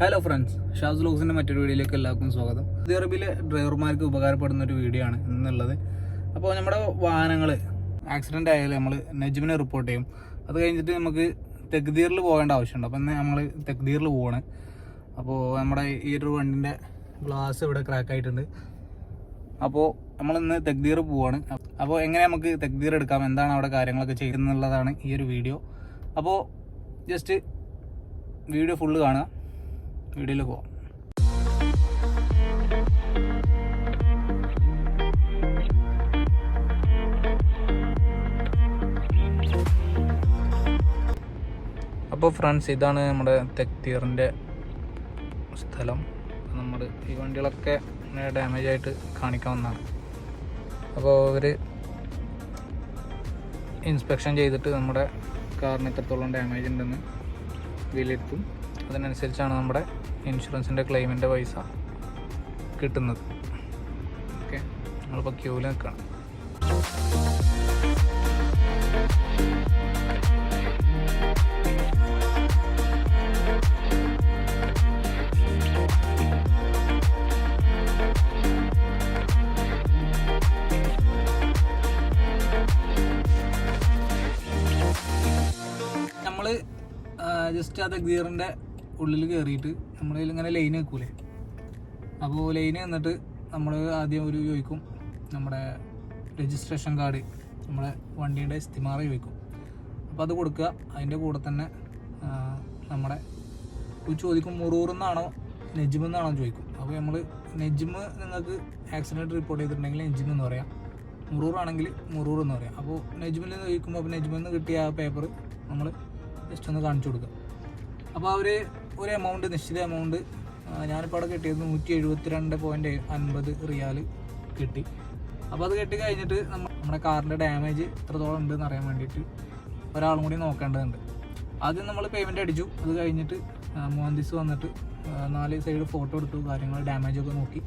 Hello friends Shaz ലോക്സിന്റെ മറ്റൊരു വീഡിയോയിലേക്ക് എല്ലാവർക്കും സ്വാഗതം. സൗദി അറേബ്യയിലെ ഡ്രൈവർമാർക്ക് ഉപകാരപ്പെടുന്ന ഒരു വീഡിയോ ആണ് എന്നുള്ളത് അപ്പോൾ നമ്മുടെ വാഹനങ്ങൾ ആക്സിഡന്റ് ആയാലും നമ്മൾ നജ്മിനെ റിപ്പോർട്ട് ചെയ്യും. അത് കഴിഞ്ഞിട്ട് നമുക്ക് തെക്ദീറിൽ പോകേണ്ട ആവശ്യമുണ്ട്. അപ്പം നമ്മൾ തെക്ദീറിൽ പോവാണ്. അപ്പോൾ നമ്മുടെ ഈ ഒരു വണ്ടിന്റെ ഗ്ലാസ് ഇവിടെ ക്രാക്ക് ആയിട്ടുണ്ട്. അപ്പോൾ നമ്മൾ ഇന്ന് തെക്ദീർ പോവാണ്. അപ്പോൾ എങ്ങനെ നമുക്ക് തെക്ദീർ എടുക്കാം? എന്താണ് അവിടെ കാര്യങ്ങളൊക്കെ ചെയ്യുന്നുള്ളതാണ് ഈ ഒരു വീഡിയോ. അപ്പോൾ ജസ്റ്റ് വീഡിയോ ഫുള്ള് കാണുക. വീഡിയോയിൽ പോവാം. അപ്പോൾ ഫ്രണ്ട്സ് ഇതാണ് നമ്മുടെ തെക്തീറിന്റെ സ്ഥലം. നമ്മൾ ഈ വണ്ടികളൊക്കെ ഡാമേജ് ആയിട്ട് കാണിക്കാൻ വന്നതാണ്. അപ്പോൾ അവർ ഇൻസ്പെക്ഷൻ ചെയ്തിട്ട് നമ്മുടെ കാറിന് എത്രത്തോളം ഡാമേജ് ഉണ്ടെന്ന് വിലയിരുത്തും. അതിനനുസരിച്ചാണ് നമ്മുടെ ഇൻഷുറൻസിന്റെ ക്ലെയിമിന്റെ പൈസ കിട്ടുന്നത്. ഓക്കെ? നമ്മളിപ്പോൾ ക്യൂവിൽ നിൽക്കണം ജസ്റ്റ് ആ തഗ്ദീറിന്റെ ഉള്ളിൽ കയറിയിട്ട് നമ്മൾ ഇങ്ങനെ ലൈൻ വെക്കൂലേ? അപ്പോൾ ലൈൻ വന്നിട്ട് നമ്മൾ ആദ്യം ഒരു ചോദിക്കും നമ്മുടെ രജിസ്ട്രേഷൻ കാർഡ് നമ്മുടെ വണ്ടിയുടെ ഇസ്തിമാറ ചോദിക്കും. അപ്പോൾ അത് കൊടുക്കുക. അതിന്റെ കൂടെ തന്നെ നമ്മുടെ ചോദിക്കും മുറൂർ എന്നാണോ എന്നാണോ? ചോദിക്കും. അപ്പോൾ നമ്മൾ നെജിമ് നിങ്ങൾക്ക് ആക്സിഡന്റ് റിപ്പോർട്ട് ചെയ്തിട്ടുണ്ടെങ്കിൽ നെജ്മ് എന്ന് പറയാം. മുറൂർ ആണെങ്കിൽ മുറൂർ എന്ന് പറയാം. അപ്പോൾ നെജ്മിൽ നിന്ന് ചോദിക്കുമ്പോൾ അപ്പോൾ നെജ്മിൽ നിന്ന് കിട്ടിയ ആ പേപ്പർ നമ്മൾ ജസ്റ്റ് ഒന്ന് കാണിച്ചു കൊടുക്കുക. അപ്പോൾ അവർ ഒരു എമൗണ്ട് നിശ്ചിത എമൗണ്ട് ഞാനിപ്പോൾ അവിടെ കിട്ടിയത് നൂറ്റി എഴുപത്തി രണ്ട് പോയിന്റ് അൻപത് റിയാൽ കിട്ടി. അപ്പോൾ അത് കെട്ടി കഴിഞ്ഞിട്ട് നമ്മുടെ കാറിന്റെ ഡാമേജ് എത്രത്തോളം ഉണ്ടെന്ന് അറിയാൻ വേണ്ടിയിട്ട് ഒരാളും കൂടി നോക്കേണ്ടതുണ്ട്. ആദ്യം നമ്മൾ പേയ്മെന്റ് അടിച്ചു. അത് കഴിഞ്ഞിട്ട് മുഹന്തിസ് വന്നിട്ട് നാല് സൈഡ് ഫോട്ടോ എടുത്തു കാര്യങ്ങൾ ഡാമേജ് ഒക്കെ നോക്കി.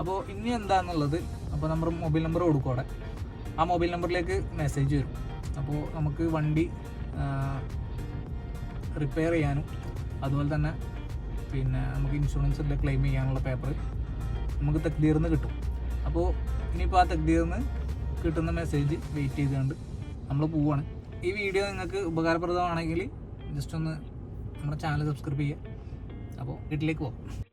അപ്പോൾ ഇനി എന്താണെന്നുള്ളത് അപ്പോൾ നമ്മൾ മൊബൈൽ നമ്പർ കൊടുക്കും അവിടെ. ആ മൊബൈൽ നമ്പറിലേക്ക് മെസ്സേജ് വരും. അപ്പോൾ നമുക്ക് വണ്ടി റിപ്പയർ ചെയ്യാനും അതുപോലെ തന്നെ പിന്നെ നമുക്ക് ഇൻഷുറൻസിന്റെ ക്ലെയിം ചെയ്യാനുള്ള പേപ്പർ നമുക്ക് തെക്തീർന്ന് കിട്ടും. അപ്പോൾ ഇനിയിപ്പോൾ ആ തെക്തീർന്ന് കിട്ടുന്ന മെസ്സേജ് വെയിറ്റ് ചെയ്തുകൊണ്ട് നമ്മൾ പോവുകയാണ് ഈ വീഡിയോ നിങ്ങൾക്ക് ഉപകാരപ്രദമാണെങ്കിൽ ജസ്റ്റ് ഒന്ന് നമ്മുടെ ചാനൽ സബ്സ്ക്രൈബ് ചെയ്യുക. അപ്പോൾ വീട്ടിലേക്ക് പോകാം